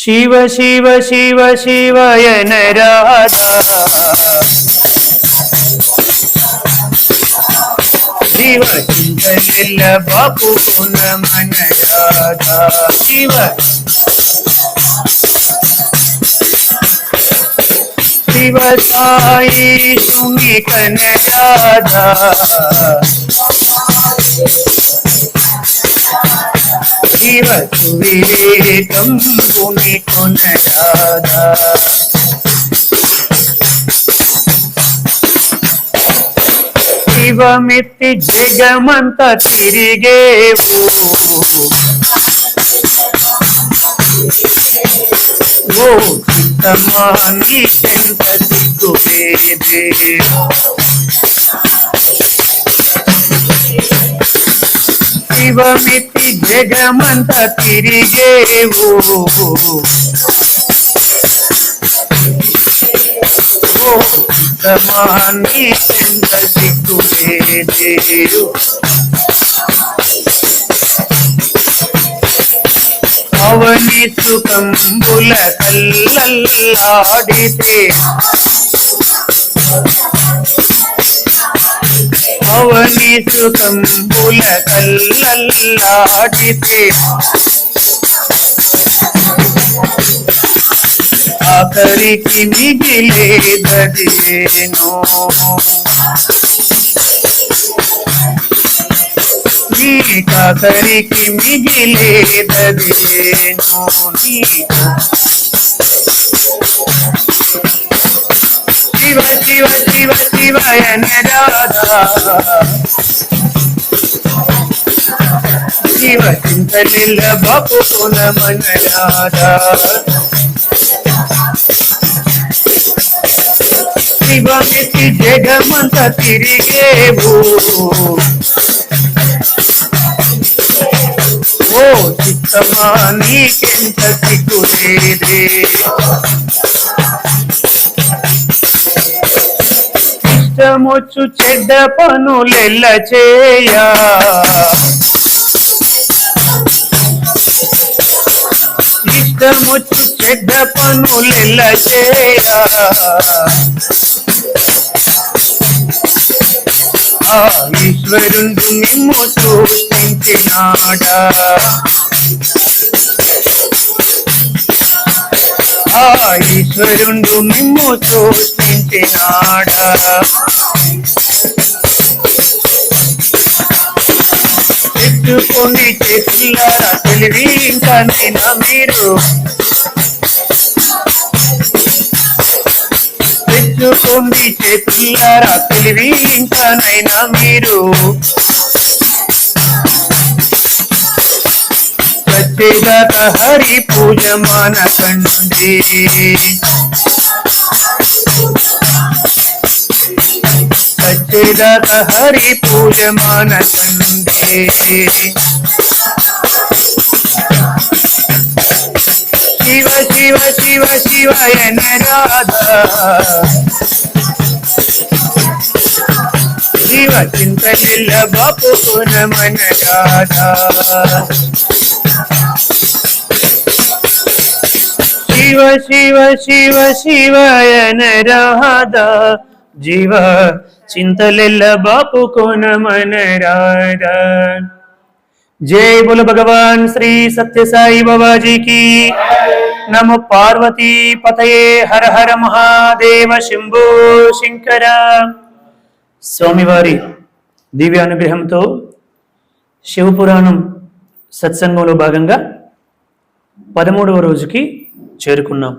శివ శివ శివ శివయన రాధా శివ చింతలిల్ల బాపు మన రాధా శివ శివ సాయి సుమి జీవకు వివేకం శివ భూమి కొన రాధా శివమెత్తి జగమంత తిరిగేవు. ఓ చిత్తమా నీకెంత సిగ్గులేదే దైవమితి జగమంత తిరిగేవు. ఓ చెంత నీకెంత సిగ్గులేదే అవని సుఖంబుల కల్లల్లాడితే అవని సుతంబుల కల్లల్లాడితే ఆఖరికి మిగిలేదదేనో నీకాఖరికి కాకరికి నీకు. శివ శివ శివ శివ రాధా శివ చింతలిల్ల బాపు కొన మన రాధా శివమితి జగమంత తిరిగేవు ఓ చిత్తమా నీకెంత సిగ్గులేదే ఇష్టమొచ్చు చెడ్డ పనులెల్ల చేయా. ఇష్టమొచ్చు చెడ్డ పనులెల్ల చేయా. ఆ ఈశ్వరుండు మిమ్ము సృష్టించినాడా. ఆ ఈశ్వరుండు మిమ్ము పుట్టినాడ తెచ్చుకోండి చేతులారా తెలివి ఇంకా నైనా మీరు. తెచ్చుకోండి చేతులారా తెలివి ఇంకా నైనా మీరు. ప్రత్యేకత హరి పూజ మానకండి. సత్యదాత హరి పూజ మానకండి శివ శివ శివ శివయన రాధా శివ చింతలిల్ల బాపు కొన మన రాధా శివ శివ శివ శివయ నరహద జీవ చింతలెల్ల బాపు కోన మన రాధా జై బోల భగవాన్ శ్రీ సత్యసాయి బాబాజీకి. నమ పార్వతీ పతయే హర హర మహాదేవ శంభో శంకర. స్వామివారి దివ్య అనుగ్రహంతో శివపురాణం సత్సంగంలో భాగంగా పదమూడవ రోజుకి చేరుకున్నాం.